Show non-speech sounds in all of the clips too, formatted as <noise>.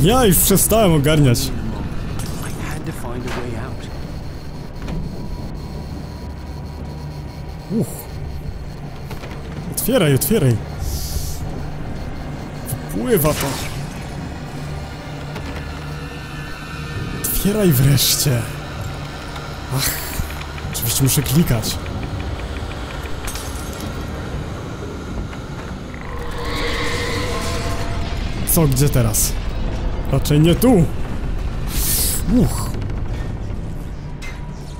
Ja już przestałem ogarniać. Uch. Otwieraj, otwieraj. Wpływa to. Otwieraj wreszcie. Ach, oczywiście muszę klikać. Co, gdzie teraz? Raczej nie tu. Uch.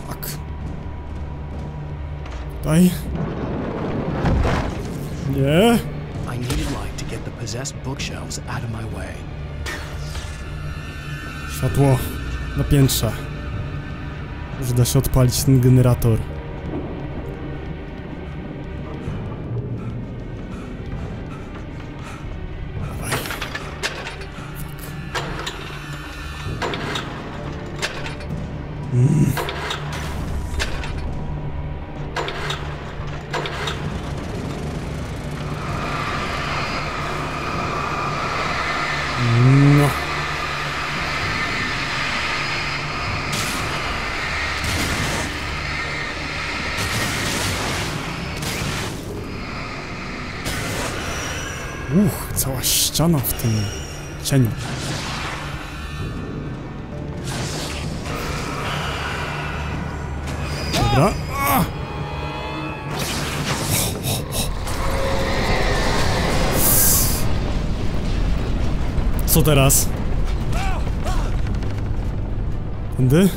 Tak. Tutaj. Nie. I needed light to get the possessed bookshelves out of my way. Światło na piętrze. Już da się odpalić ten generator. No. Uch, cała ściana w tym cieniu. Co teraz? Tędy?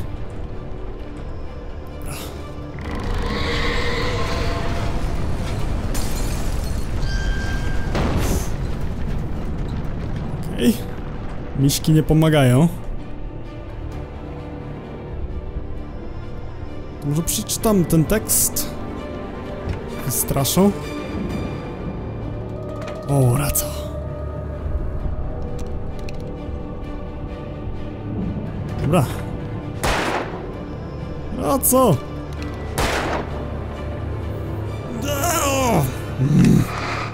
Okej. Miśki nie pomagają. Może przeczytam ten tekst? Straszą? O, raca. Co?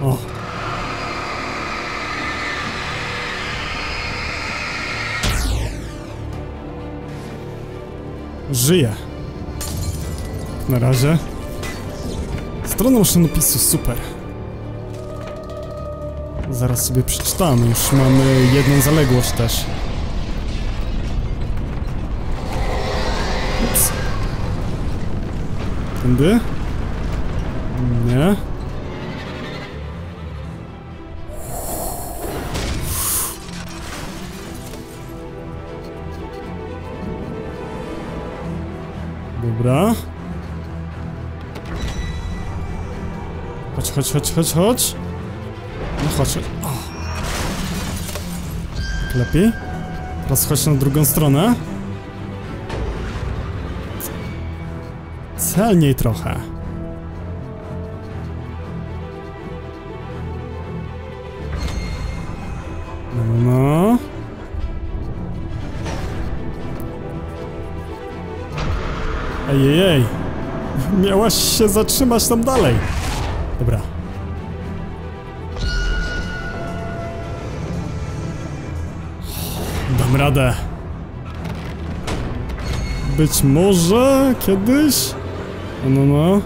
O! Żyje. Na razie. Strona maszynopisu super. Zaraz sobie przeczytamy, już mamy jedną zaległość też. Tędy? Nie. Dobra. Chodź, chodź, chodź, chodź, chodź. No chodź. O. Tak lepiej. Teraz chodź na drugą stronę. Celniej trochę. No, no. Ejej, miałaś się zatrzymać tam dalej. Dobra. Dam radę. Być może kiedyś? No, no, no.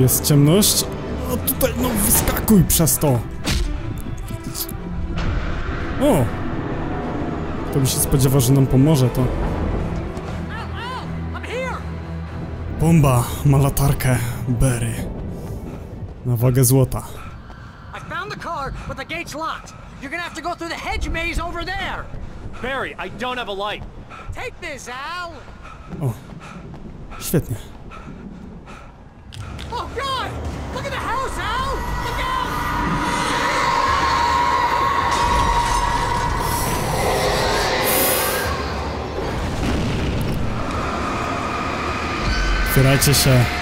Jest ciemność. A tutaj, no wyskakuj przez to. O! To by się spodziewał, że nam pomoże, to... Bomba ma latarkę Berry. Na wagę złota. I found the car, but the gate's locked. You're go through the hedge maze over there. Barry, I don't have a light. Take this, Al. O, świetnie. Oh God! Look at the house, Al. Look out! Otwierajcie się. Tak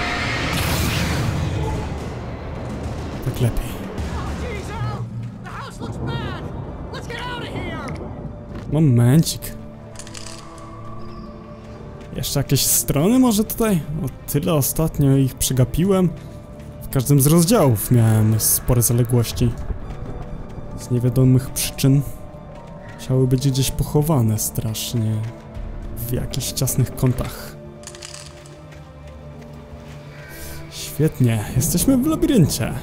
Momencik. Jeszcze jakieś strony może tutaj? O tyle ostatnio ich przegapiłem w każdym z rozdziałów miałem spore zaległości. Z niewiadomych przyczyn musiały być gdzieś pochowane strasznie w jakichś ciasnych kątach. Świetnie, jesteśmy w labiryncie.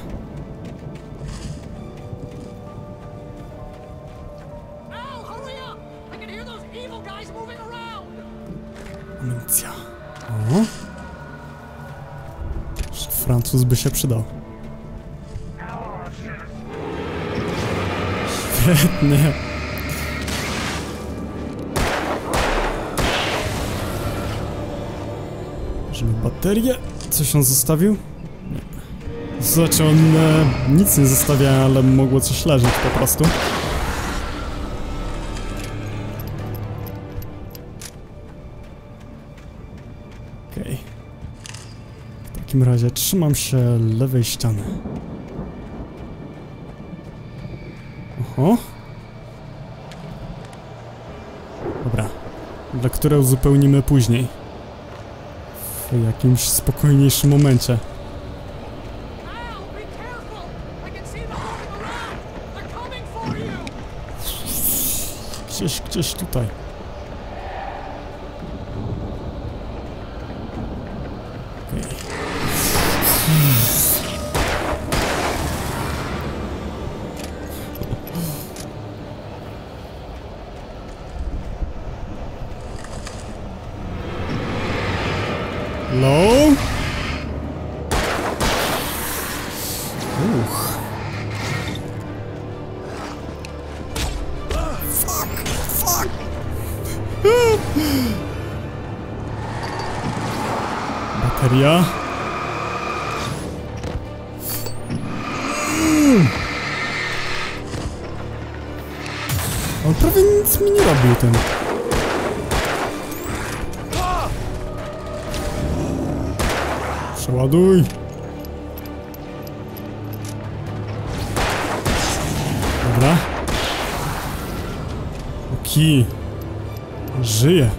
Francuz by się przydał. Świetnie. Bierzemy baterię. Coś on zostawił? Nie. Znaczy on e, nic nie zostawia, ale mogło coś leżeć po prostu. Takim razie trzymam się lewej ściany. Oho. Dobra. Lekturę uzupełnimy później. W jakimś spokojniejszym momencie. Al, be careful! On prawie nic mi nie robił ten. Przeładuj. Dobra. Oki. Żyje.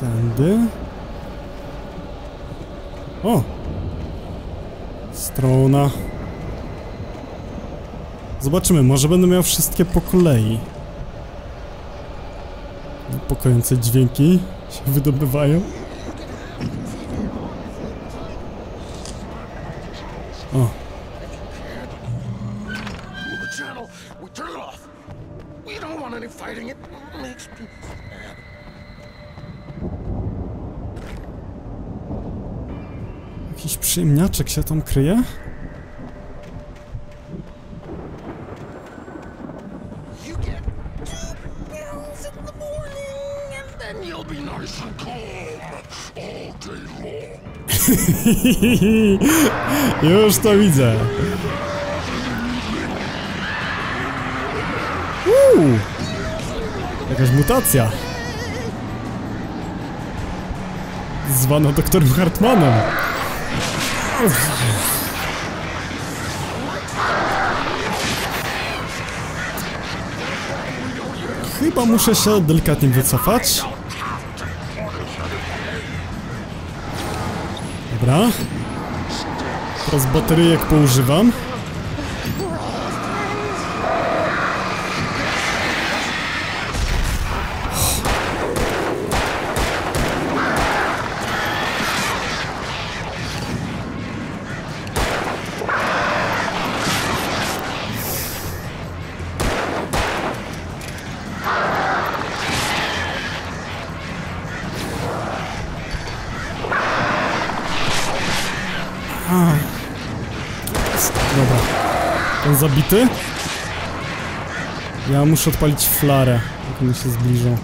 Tędy. O! Strona. Zobaczymy, może będę miał wszystkie po kolei. Niepokojące dźwięki się wydobywają. O, jakiś przyjemniaczek się tam kryje? <laughs> Już to widzę. Uuu, jakaś mutacja. Zwana doktorem Hartmanem. Chyba muszę się delikatnie wycofać. Dobra. Teraz bateryjek poużywam. Zabity? Ja muszę odpalić flarę, jak one się zbliżą.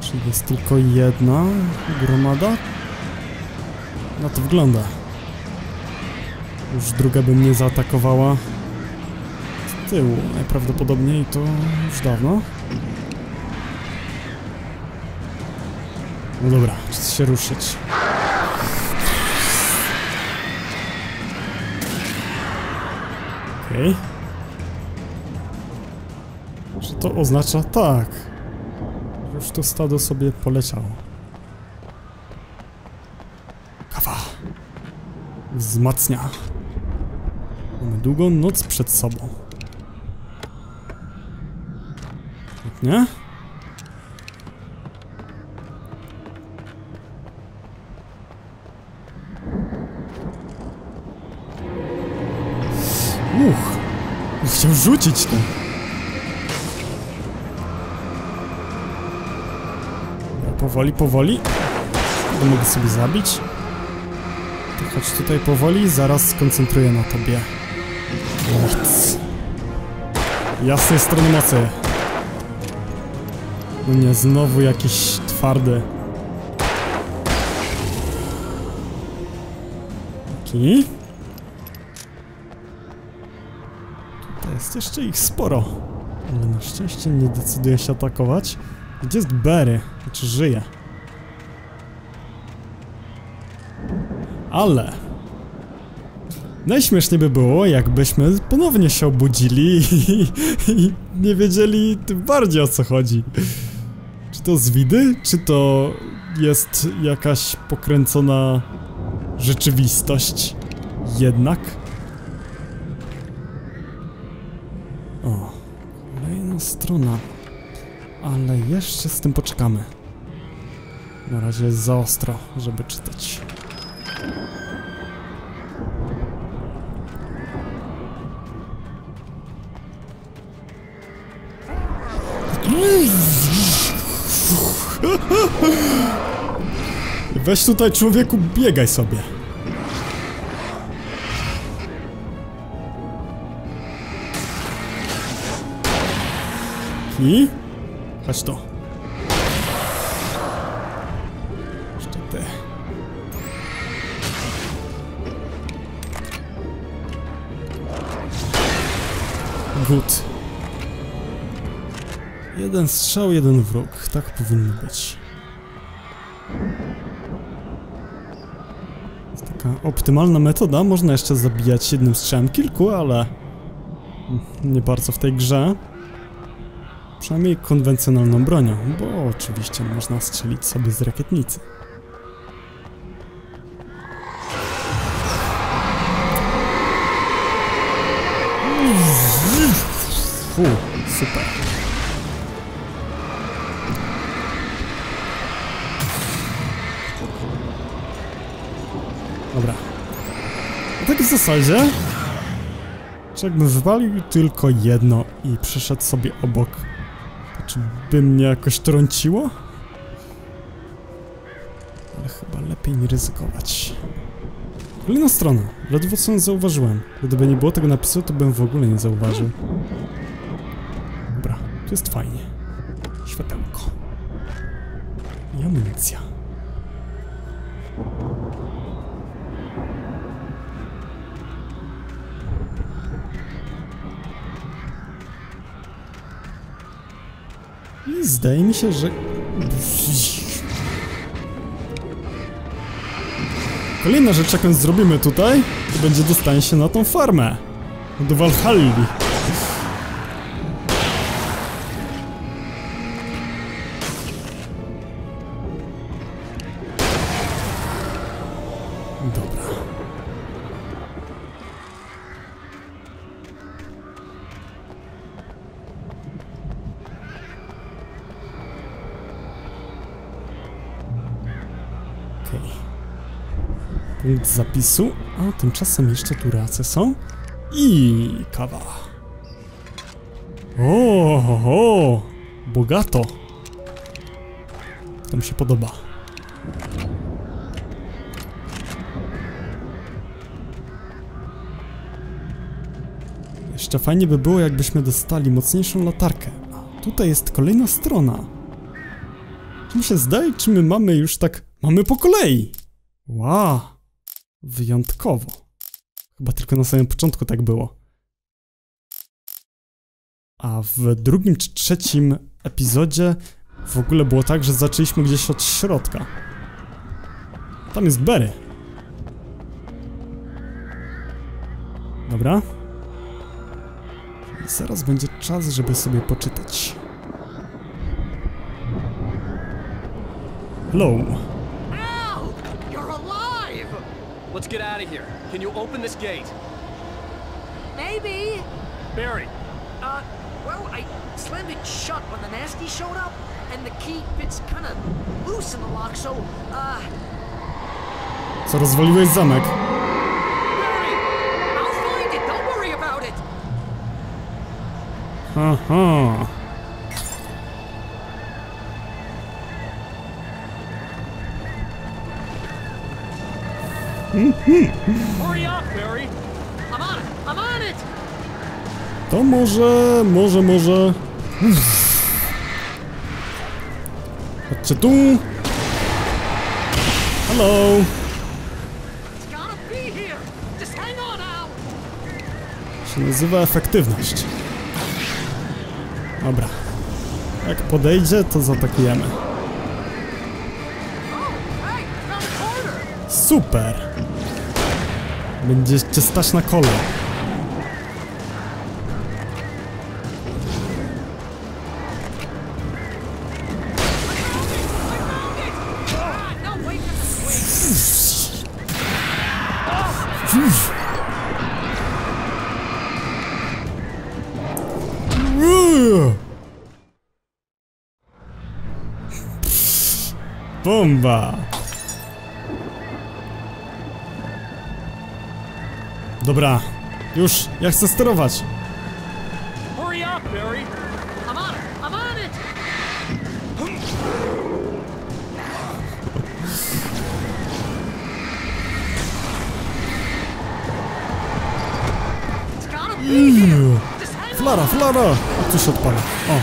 Czyli jest tylko jedna gromada? Na to wygląda. Już druga by mnie zaatakowała z tyłu najprawdopodobniej to już dawno. No dobra, czas się ruszyć. Okej. Czy to oznacza tak? Już to stado sobie poleciało. Kawa. Wzmacnia. Mamy długą noc przed sobą. Nie? Uch! Chciał rzucić to. Powoli, powoli. To mogę sobie zabić. To chodź tutaj powoli, zaraz skoncentruję na tobie. Nic. Jasnej strony mocy. No nie, znowu jakiś twardy. Taki. Jest jeszcze ich sporo. Ale na szczęście nie decyduje się atakować. Gdzie jest Berry? Czy żyje? Ale... Najśmieszniej by było, jakbyśmy ponownie się obudzili i, i nie wiedzieli tym bardziej o co chodzi. Czy to z widy, czy to jest jakaś pokręcona rzeczywistość? Jednak? O, kolejna strona. Ale jeszcze z tym poczekamy. Na razie jest za ostro, żeby czytać. Weź tutaj człowieku, biegaj sobie. I? Chodź tu. Jeszcze ty. Good. Jeden strzał, jeden wróg. Tak powinno być. Jest taka optymalna metoda. Można jeszcze zabijać jednym strzałem kilku, ale... Nie bardzo w tej grze. Przynajmniej konwencjonalną bronią, bo oczywiście można strzelić sobie z rakietnicy. Fu, super. Dobra. Tak w zasadzie... Jakbym wywalił tylko jedno i przeszedł sobie obok, czy by mnie jakoś trąciło? Ale chyba lepiej nie ryzykować. Kolejna strona. Ledwo co zauważyłem. Gdyby nie było tego napisu, to bym w ogóle nie zauważył. Dobra, tu jest fajnie. Światełko. I amunicja. Zdaje mi się, że... Kolejna rzecz, jaką zrobimy tutaj, to będzie dostanie się na tą farmę. Do Valhalli. Punkt zapisu, a tymczasem jeszcze tu race są. I kawa. O, ho, ho, bogato. To mi się podoba. Jeszcze fajnie by było, jakbyśmy dostali mocniejszą latarkę. A tutaj jest kolejna strona. Czy mi się zdaje, czy my mamy już tak... Mamy po kolei! Wow! Wyjątkowo. Chyba tylko na samym początku tak było. A w drugim czy trzecim epizodzie w ogóle było tak, że zaczęliśmy gdzieś od środka. Tam jest Berry. Dobra. Zaraz będzie czas, żeby sobie poczytać. Hello. Let's get out of here. Can you open this gate? Maybe. Barry, Uh, well, I slammed it shut when the nasty showed up, and the key fits kind of loose in the lock, so, uh, Co, rozwaliłeś zamek? Barry, I'll find it. Don't worry about it. Aha. To może, może, może... Chodźcie tu. Hello. Się nazywa efektywność. Dobra. Jak podejdzie, to zaatakujemy. Oh, Super! Będziecie stać na kole. Bomba! Dobra, już, ja chcę sterować. Flara, flara! A tu się odpala. O.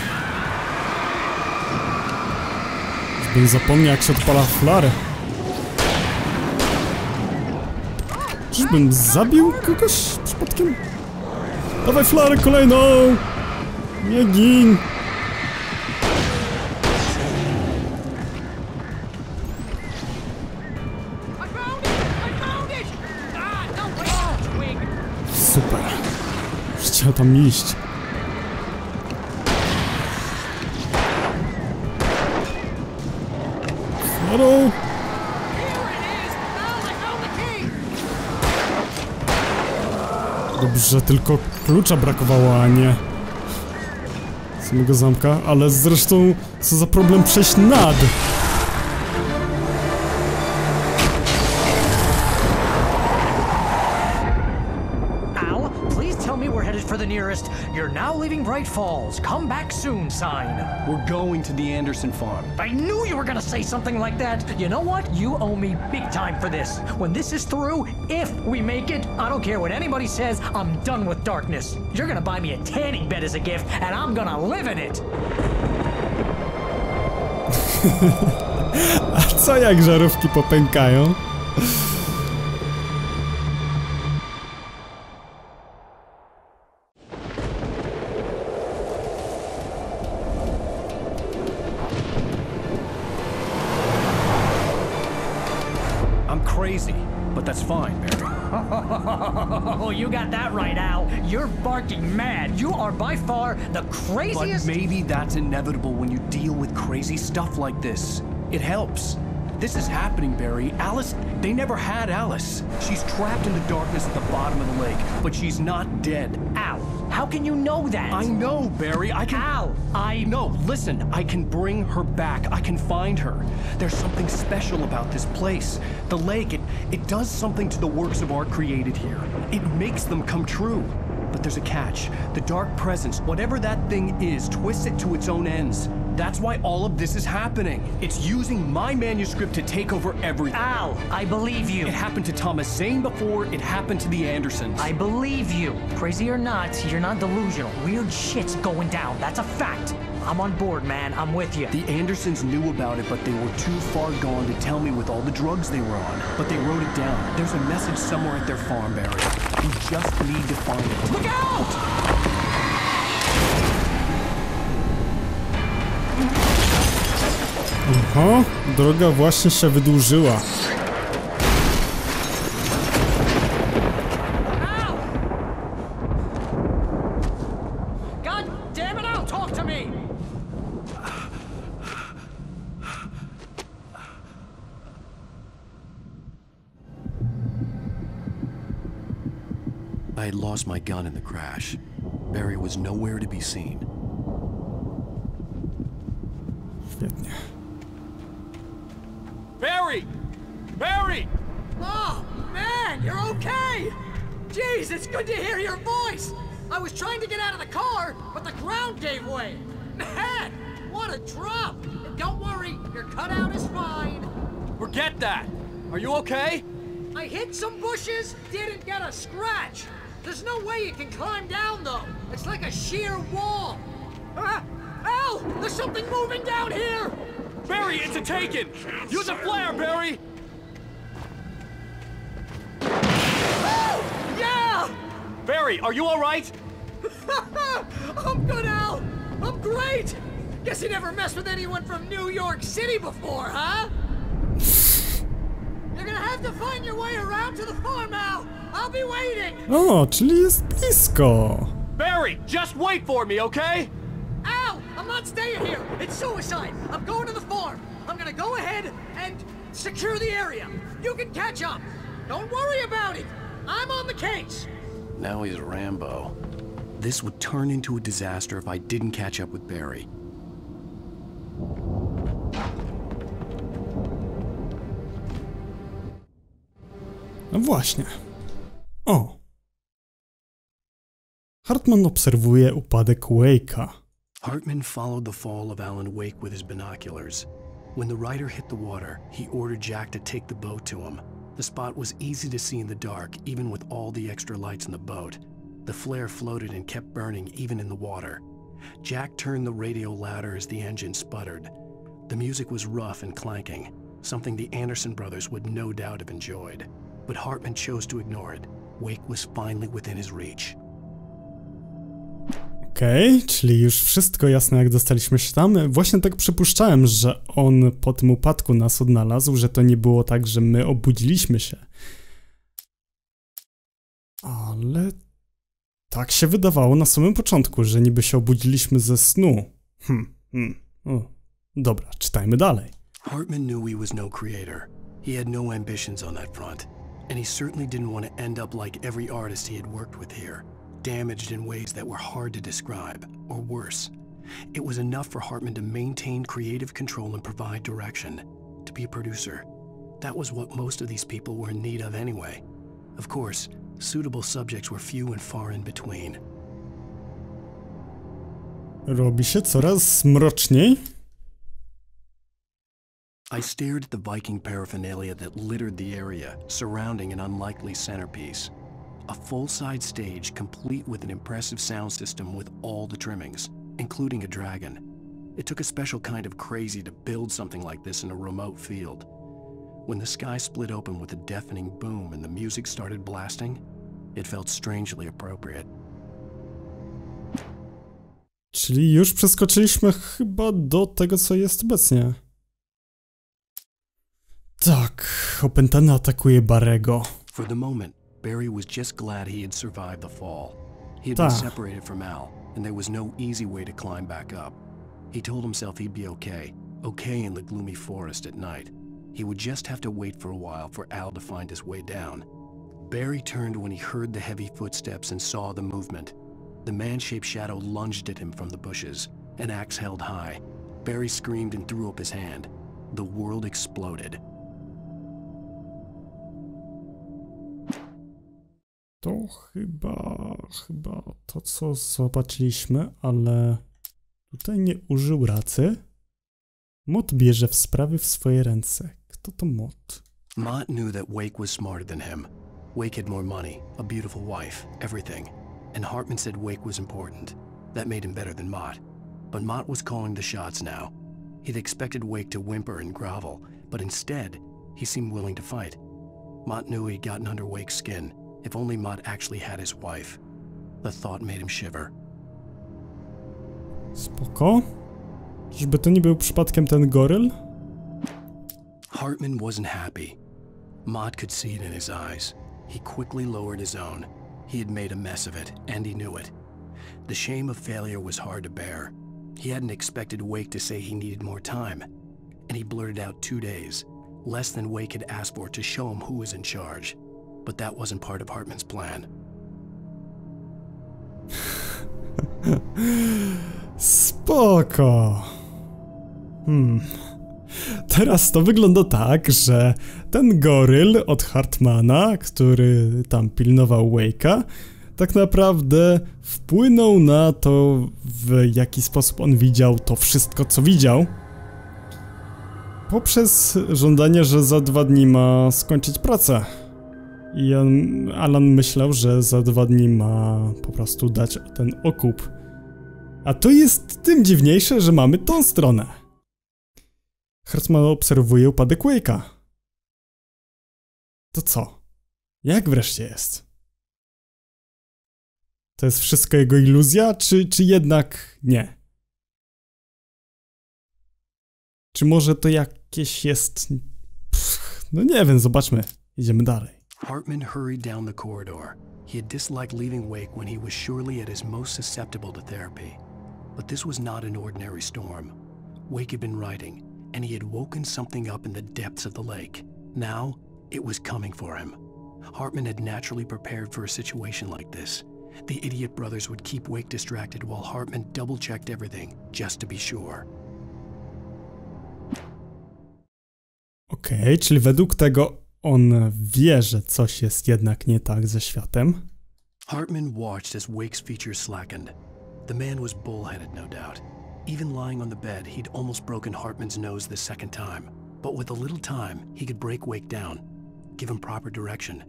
Zbym zapomniał jak się odpala flary. Czyżbym zabił kogoś przypadkiem? Dawaj flarę kolejną! Nie gin! Super. Już chciał tam iść. Flaro! Dobrze, tylko klucza brakowało, a nie samego zamka, ale zresztą co za problem przejść nad. Leaving Bright Falls. Come back soon" sign. We're going to the Anderson farm. I knew you were gonna say something like that. You know what? You owe me big time for this. When this is through, if we make it, I don't care what anybody says, I'm done with darkness. You're gonna buy me a tanning bed as a gift, and I'm gonna live in it. <laughs> A co jak żarówki popękają? You're barking mad. You are by far the craziest. But maybe that's inevitable when you deal with crazy stuff like this. It helps. This is happening, Barry. Alice, they never had Alice. She's trapped in the darkness at the bottom of the lake, but she's not dead. Al, how can you know that? I know, Barry. I can. Al, I No, listen, I can bring her back. I can find her. There's something special about this place. The lake, it, it does something to the works of art created here. It makes them come true. There's a catch. The dark presence, whatever that thing is, twists it to its own ends. That's why all of this is happening. It's using my manuscript to take over everything. Al, I believe you. It happened to Thomas Zane before, it happened to the Andersons. I believe you. Crazy or not, you're not delusional. Weird shit's going down. That's a fact. I'm on board, man. I'm with you. The Andersons knew about it, but they were too far gone to tell me with all the drugs they were on. But they wrote it down. There's a message somewhere at their farm, Barry. We just need to find it. Look out! Oho, droga właśnie się wydłużyła. I had lost my gun in the crash. Barry was nowhere to be seen. Barry! Barry! Oh, man, you're okay! Jeez, it's good to hear your voice! I was trying to get out of the car, but the ground gave way! Man, what a drop! And don't worry, your cutout is fine. Forget that! Are you okay? I hit some bushes, didn't get a scratch. There's no way you can climb down, though. It's like a sheer wall. Ah, Al, there's something moving down here! Barry, it's a taken! Use a flare, Barry! Yeah! Barry, are you alright? <laughs> I'm good, Al. I'm great. Guess you never messed with anyone from New York City before, huh? You're gonna have to find your way around to the farm, Al. I'll be waiting. Oh, o, czyli jest blisko. Barry, just wait for me, okay? Al, I'm not staying here. It's suicide. I'm going to the farm. I'm gonna go ahead and secure the area. You can catch up. Don't worry about it. I'm on the case. Now he's Rambo. This would turn into a disaster if I didn't catch up with Barry. No właśnie. O. Hartman obserwuje upadek Wake'a. Hartman followed the fall of Alan Wake with his binoculars. When the rider hit the water, he ordered Jack to take the boat to him. The spot was easy to see in the dark, even with all the extra lights in the boat. The flare floated and kept burning even in the water. Jack turned the radio louder as the engine sputtered. The music was rough and clanking, something the Anderson brothers would no doubt have enjoyed. But Hartman chose to ignore it. Wake was finally within his reach. Okej, czyli już wszystko jasne jak dostaliśmy się tam. Właśnie tak przypuszczałem, że on po tym upadku nas odnalazł, że to nie było tak, że my obudziliśmy się. Ale tak się wydawało na samym początku, że niby się obudziliśmy ze snu. Hm, hmm. O, dobra, czytajmy dalej. Hartman knew he was no creator. He had no ambitions on that front, and he certainly didn't want to end up like every artist he had worked with here, damaged in ways that were hard to describe, or worse. It was enough for Hartman to maintain creative control and provide direction, to be a producer. That was what most of these people were in need of anyway. Of course, suitable subjects were few and far in between. Robi się coraz mroczniej. I stared at the Viking paraphernalia that littered the area, surrounding an unlikely centerpiece. A full-side stage complete with an impressive sound system with all the trimmings, including a dragon. It took a special kind of crazy to build something like this in a remote field. When the sky split open with a deafening boom and the music started blasting, it felt strangely appropriate. Czyli już przeskoczyliśmy chyba do tego, co jest obecnie. Opętany atakuje Barego. For the moment, Barry was just glad he had survived the fall. He had been separated from Al, and there was no easy way to climb back up. He told himself he'd be okay, okay in the gloomy forest at night. He would just have to wait for a while for Al to find his way down. Barry turned when he heard the heavy footsteps and saw the movement. The man-shaped shadow lunged at him from the bushes, an axe held high. Barry screamed and threw up his hand. The world exploded. To chyba, chyba to, co zobaczyliśmy, ale tutaj nie użył racy. Mot bierze w sprawy w swoje ręce. Kto to Mot? Mott knew that Wake was smarter than him. Wake had more money, a beautiful wife, everything. And Hartman said Wake was important. That made him better than Mott. But Mott was calling the shots now. He'd expected Wake to whimper and grovel, but instead, he seemed willing to fight. Mott knew he'd gotten under Wake's skin. If only Mott actually had his wife. The thought made him shiver. Spoko. Czyżby to nie był przypadkiem ten goryl? Hartman wasn't happy. Mott could see it in his eyes. He quickly lowered his own. He had made a mess of it, and he knew it. The shame of failure was hard to bear. He hadn't expected Wake to say he needed more time, and he blurted out two days, less than Wake had asked for to show him who was in charge. But that wasn't part of Hartman's plan. Spoko. Hmm. Teraz to wygląda tak, że ten goryl od Hartmana, który tam pilnował Wake'a, tak naprawdę wpłynął na to, w jaki sposób on widział to wszystko, co widział. Poprzez żądanie, że za dwa dni ma skończyć pracę. I on, Alan myślał, że za dwa dni ma po prostu dać ten okup. A to jest tym dziwniejsze, że mamy tą stronę. Hartman obserwuje upadek Wake'a. To co? Jak wreszcie jest? To jest wszystko jego iluzja, czy, czy jednak nie? Czy może to jakieś jest... Pff, no nie wiem, zobaczmy. Idziemy dalej. Hartman hurried down the corridor. He had disliked leaving Wake when he was surely at his most susceptible to therapy. But this was not an ordinary storm. Wake had been writing, and he had woken something up in the depths of the lake. Now, it was coming for him. Hartman had naturally prepared for a situation like this. The idiot brothers would keep Wake distracted while Hartman double checked everything, just to be sure. Okej, okay, czyli według tego on wie, że coś jest jednak nie tak ze światem. Hartman watched as Wake's features slackened. The man was bullheaded, no doubt. Even lying on the bed, he'd almost broken Hartman's nose the second time. But with a little time, he could break Wake down, give him proper direction.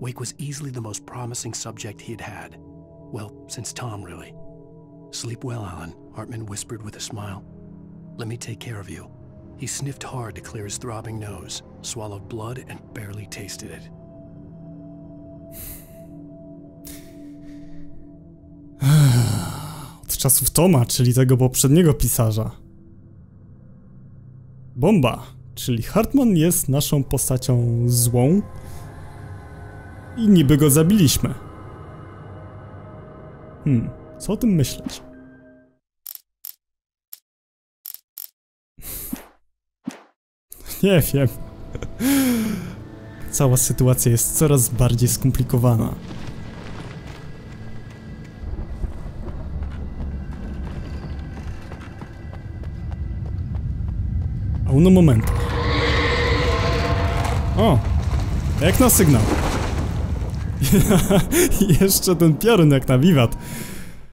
Wake was easily the most promising subject he had had. Well, since Tom, really. Sleep well, Alan, Hartman whispered with a smile. Let me take care of you. He sniffed hard to clear his throbbing nose, swallowed blood, and barely tasted it. <sighs> Od czasów Toma, czyli tego poprzedniego pisarza. Bomba, czyli Hartman jest naszą postacią złą i niby go zabiliśmy. Hmm, co o tym myśleć? <laughs> Nie wiem. Cała sytuacja jest coraz bardziej skomplikowana. A uno. O! Jak na sygnał. <laughs> Jeszcze ten piorun jak na wiwat.